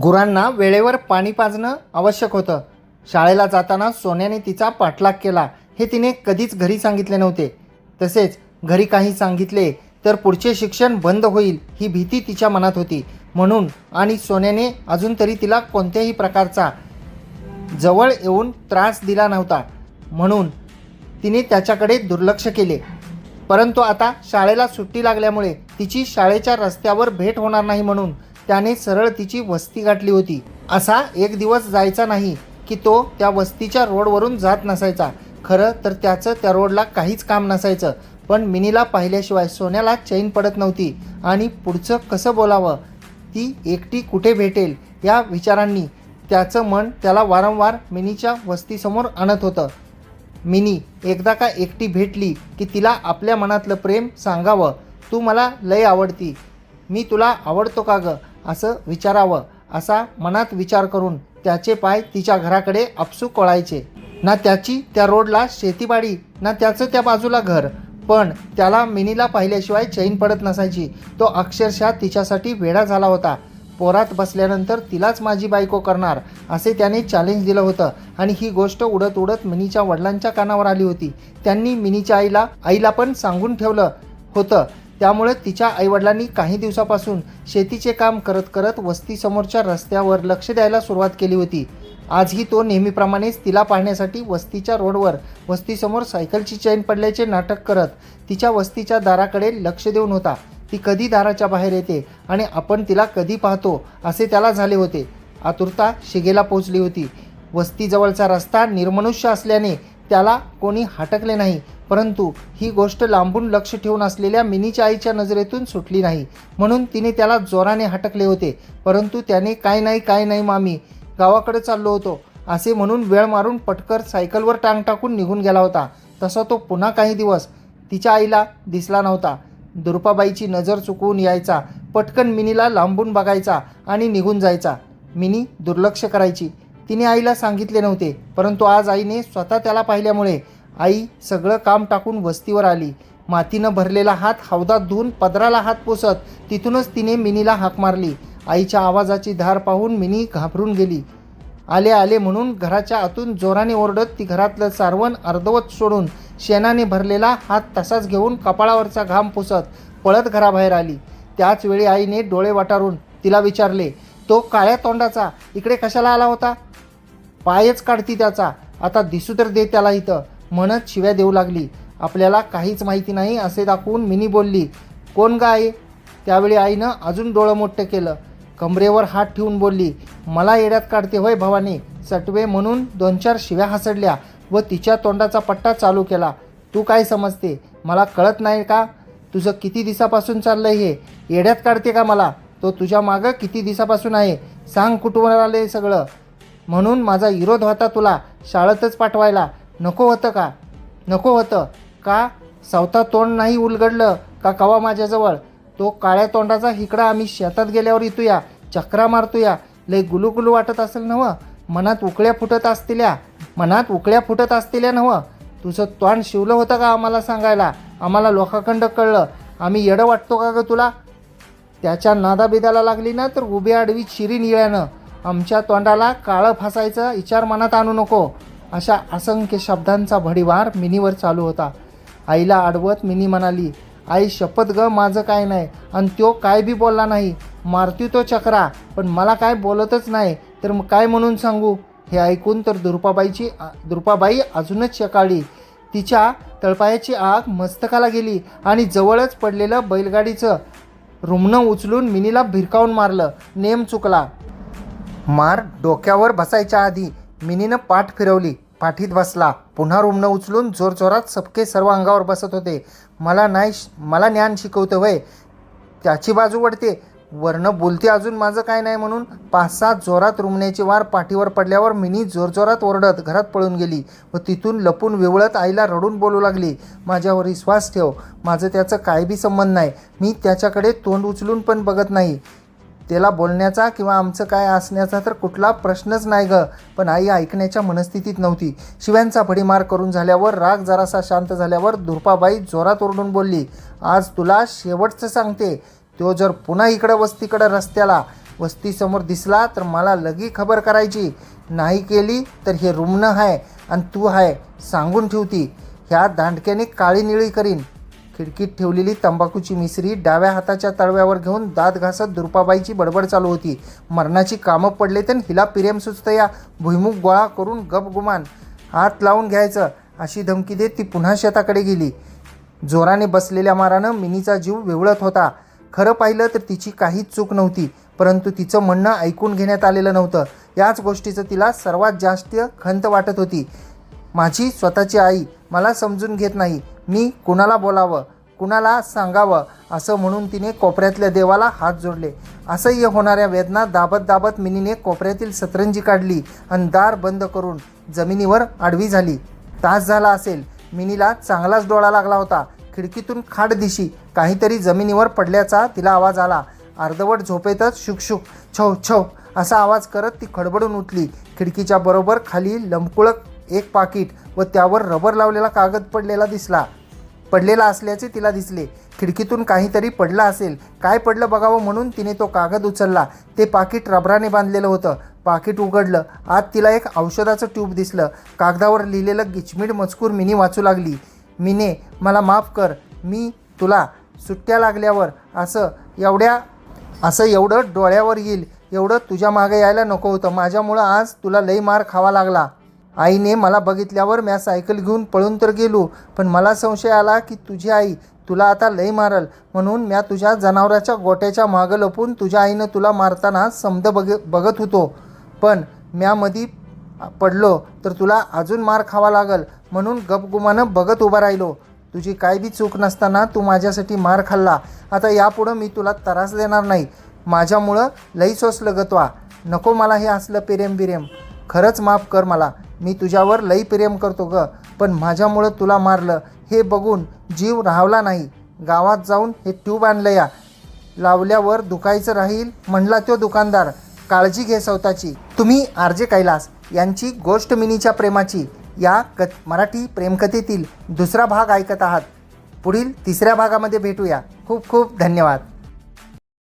गुरांना वेळेवर पाणी पाजणं आवश्यक होतं. शाळेला जाताना सोन्याने तिचा पाठलाग केला हे तिने कधीच घरी सांगितले नव्हते. तसेच घरी काही सांगितले तर पुढचे शिक्षण बंद होईल ही भीती तिच्या मनात होती. म्हणून आणि सोन्याने अजून तरी तिला कोणत्याही प्रकारचा जवळ येऊन त्रास दिला नव्हता. म्हणून तिने त्याच्याकडे दुर्लक्ष केले. परंतु आता शाळेला सुट्टी लागल्यामुळे तिची शाळेच्या रस्त्यावर भेट होणार नाही म्हणून त्याने सरळ तिची वस्ती गाठली होती. असा एक दिवस जायचा नाही की तो त्या वस्तीच्या रोडवरून जात नसायचा. खरं तर त्याचं त्या रोडला काहीच काम नसायचं. पण मिनीला पाहिल्याशिवाय सोन्याला चैन पडत नव्हती. आणि पुढचं कसं बोलावं? ती एकटी कुठे भेटेल? या विचारांनी त्याचं मन त्याला वारंवार मिनीच्या वस्तीसमोर आणत होतं. मिनी एकदा का एकटी भेटली की तिला आपल्या मनातलं प्रेम सांगावं? तू मला लय आवडती. मी तुला आवडतो का गं? असं विचारावं असा मनात विचार करून त्याचे पाय तिच्या घराकडे आपसूक वळायचे ना त्याची त्या रोडला शेतीबाडी ना त्याचं त्या बाजूला घर. पण त्याला मिनीला पाहिल्याशिवाय चैन पडत नसायची. तो अक्षरशः तिच्यासाठी वेडा झाला होता. पोरात बसल्यानंतर तिलाच माझी बायको करणार असे त्याने चॅलेंज दिलं होतं. आणि ही गोष्ट उडत उडत मिनीच्या वडिलांच्या कानावर आली होती. त्यांनी मिनीच्या आईला आईला पण सांगून ठेवलं होतं. त्यामुळे तिच्या आईवडिलांनी काही दिवसापासून शेतीचे काम करत करत वस्तीसमोरच्या रस्त्यावर लक्ष द्यायला सुरुवात केली होती. आजही तो नेहमीप्रमाणेच तिला पाहण्यासाठी वस्तीच्या रोडवर वस्तीसमोर सायकलची चैन पडल्याचे नाटक करत तिच्या वस्तीच्या दाराकडे लक्ष देऊन होता. ती कधी दाराच्या बाहेर येते आणि आपण तिला कधी पाहतो असे त्याला झाले होते. आतुरता शिगेला पोचली होती. वस्तीजवळचा रस्ता निर्मनुष्य असल्याने त्याला कोणी हटकले नाही. परंतु ही गोष्ट लांबून लक्ष ठेवून असलेल्या मिनीच्या आईच्या नजरेतून सुटली नाही. म्हणून तिने त्याला जोराने हटकले होते. परंतु त्याने काय नाही काय नाही मामी गावाकडे चाललो होतो. असे म्हणून वेळ मारून पटकर सायकलवर टांग टाकून निघून गेला होता. तसा तो पुन्हा काही दिवस तिच्या आईला दिसला नव्हता. दुर्पाबाईची नजर चुकवून यायचा. पटकन मिनीला लांबून बघायचा आणि निघून जायचा. मिनी दुर्लक्ष करायची. तिने आईला सांगितले नव्हते परंतु आज आईने स्वतः त्याला पाहिल्यामुळे आई सगळं काम टाकून वस्तीवर आली. मातीनं भरलेला हात हौदात धुवून पदराला हात पोसत तिथूनच तिने मिनीला हाक मारली. आईच्या आवाजाची धार पाहून मिनी घाबरून गेली. आले आले म्हणून घराच्या आतून जोराने ओरडत ती घरातलं सारवण अर्धवत सोडून शेणाने भरलेला हात तसाच घेऊन कपाळावरचा घाम पुसत पळत घराबाहेर आली. त्याच वेळी आईने डोळे वाटारून तिला विचारले तो काळ्या तोंडाचा इकडे कशाला आला होता? पायच काढती त्याचा. आता दिसू तर दे त्याला इथं. म्हणत शिव्या देऊ लागली. आपल्याला काहीच माहिती नाही असे दाखवून मिनी बोलली कोण गा आहे त्यावेळी आईनं अजून डोळं मोठं केलं. कमरेवर हात ठेवून बोलली मला येड्यात काढते होय भवानी. सटवे म्हणून दोन चार शिव्या हसडल्या व तिच्या तोंडाचा पट्टा चालू केला. तू काय समजते? मला कळत नाही का? तुझं किती दिवसापासून चाललंय हे? येड्यात काढते का मला? तो तुझ्या मागं किती दिवसापासून आहे? सांग कुठवर आले सगळं. म्हणून माझा विरोध होता तुला शाळेतच पाठवायला. नको होतं का? नको होतं. का? सावता तोंड नाही उलगडलं का कवा माझ्याजवळ? तो काळ्या तोंडाचा हिकडा आम्ही शेतात गेल्यावर येतूया चक्रा मारतूया. लय गुलुगुलू वाटत असेल नवं मनात उकळ्या फुटत असतील्या. मनात उकळ्या फुटत असतील्या नवं तुझं तोंड शिवलं होतं का आम्हाला सांगायला? आम्हाला लोकाखंड कळलं. आम्ही येडं वाटतो का गं तुला? त्याच्या नादाबिदाला लागली ना तर उभ्या आडवी शिरी निळ्यानं. आमच्या तोंडाला काळं फासायचं विचार मनात आणू नको. अशा असंख्य शब्दांचा भडीवार मिनीवर चालू होता. आईला अडवत मिनी म्हणाली आई शपथ ग माझं काय नाही. आणि तो काय बी बोलला नाही. मारती तो चक्रा पण मला काय बोलतच नाही. तर मग काय म्हणून सांगू? हे ऐकून तर दुर्पाबाईची दुर्पाबाई अजूनच चकाळी तिच्या तळपायाची आग मस्तकाला गेली आणि जवळच पडलेलं बैलगाडीचं रुमणं उचलून मिनीला भिरकावून मारलं. नेम चुकला. मार डोक्यावर बसायच्या आधी मिनीनं पाठ फिरवली. पाठीत बसला. पुन्हा रुमनं उचलून जोरजोरात सबके सर्व अंगावर बसत होते. मला नाही श- मला ज्ञान शिकवतं वय. त्याची बाजू वडते. वरनं बोलते अजून माझं काय नाही म्हणून. पाच सात जोरात रुमण्याची वार पाठीवर पडल्यावर मिनी जोरजोरात ओरडत घरात पळून गेली व तिथून लपून विवळत आईला रडून बोलू लागली. माझ्यावर विश्वास ठेव. माझं त्याचं काय बी संबंध नाही. मी त्याच्याकडे तोंड उचलून पण बघत नाही. त्याला बोलण्याचा किंवा आमचं काय असण्याचा तर कुठला प्रश्नच नाही ग. पण आई ऐकण्याच्या मनस्थितीत नव्हती. शिव्यांचा भडीमार करून झाल्यावर राग जरासा शांत झाल्यावर दुर्पाबाई जोरात ओरडून बोलली आज तुला शेवटचं सांगते. तो जर पुन्हा इकडं वस्तीकडं रस्त्याला वस्तीसमोर दिसला तर मला लगी खबर करायची. नाही केली तर हे रुग्ण आहे आणि तू आहे सांगून ठेवती. ह्या दांडक्याने काळी निळी करीन. खिडकीत ठेवलेली तंबाखूची मिसरी डाव्या हाताच्या तळव्यावर घेऊन दात घासत दुर्पाबाईची बडबड चालू होती. मरणाची कामं पडले तर हिला प्रेम सुचतं या गोळा करून गपगुमान हात लावून घ्यायचं. अशी धमकी देत ती पुन्हा शेताकडे गेली. जोराने बसलेल्या मारानं मिनीचा जीव विवळत होता. खरं पाहिलं तर तिची काहीच चूक नव्हती परंतु तिचं म्हणणं ऐकून घेण्यात आलेलं नव्हतं. याच गोष्टीचं तिला सर्वात जास्त खंत वाटत होती. माझी स्वतःची आई मला समजून घेत नाही. मी कुणाला बोलावं कुणाला सांगावं असं म्हणून तिने कोपऱ्यातल्या देवाला हात जोडले. असह्य होणाऱ्या वेदना दाबत दाबत मिनीने कोपऱ्यातील सतरंजी काढली आणि दार बंद करून जमिनीवर आडवी झाली. तास झाला असेल मिनीला चांगलाच डोळा लागला होता. खिडकीतून खाट दिशी काहीतरी जमिनीवर पडल्याचा तिला आवाज आला. अर्धवट झोपेतच शुकशुक छव छव असा आवाज करत ती खडबडून उठली. खिडकीच्या बरोबर खाली लंबकुळक एक पाकिट व त्यावर रबर लावलेला कागद पडलेला दिसला. पडलेला असल्याचे तिला दिसले. खिडकीतून काहीतरी पडलं असेल. काय पडलं बघावं म्हणून तिने तो कागद उचलला. ते पाकिट रबराने बांधलेलं होतं. पाकिट उघडलं. आत तिला एक औषधाचं ट्यूब दिसलं. कागदावर लिहिलेलं गिचमीड मजकूर मिनी वाचू लागली. मिने मला माफ कर. मी तुला सुट्ट्या लागल्यावर असं एवढ्या असं एवढं डोळ्यावर येईल. एवढं तुझ्या मागे यायला नको होतं. माझ्यामुळं आज तुला लई मार खावा लागला. आईने मला बघितल्यावर म्या सायकल घेऊन पळून तर गेलो पण मला संशय आला की तुझी आई तुला आता लई मारल. म्हणून म्या तुझ्या जनावराच्या गोट्याच्या मागं लपून तुझ्या आईनं तुला मारताना समद बघ बघत होतो. पण म्या पडलो तर तुला अजून मार खावा लागल. म्हणून गपगुमानं बघत उभा राहिलो. तुझी काय बी चूक नसताना तू माझ्यासाठी मार खाल्ला. आता यापुढं मी तुला त्रास देणार नाही. माझ्यामुळं लई सोसलं गतवा नको मला हे असलं प्रेम बिरेम खरंच माफ कर मला. मी तुझ्यावर लई प्रेम करतो ग पण माझ्यामुळं तुला मारलं. हे बघून जीव राहवला नाही. गावात जाऊन हे ट्यूब आणलं या. लावल्यावर दुखायचं राहील म्हणला तो दुकानदार. काळजी घे स्वतःची तुम्ही आर जे कैलास यांची गोष्ट मिनीच्या प्रेमाची. या क मराठी प्रेमकथेतील दुसरा भाग ऐकत आहात. पुढील तिसऱ्या भागामध्ये भेटूया. खूप खूप धन्यवाद.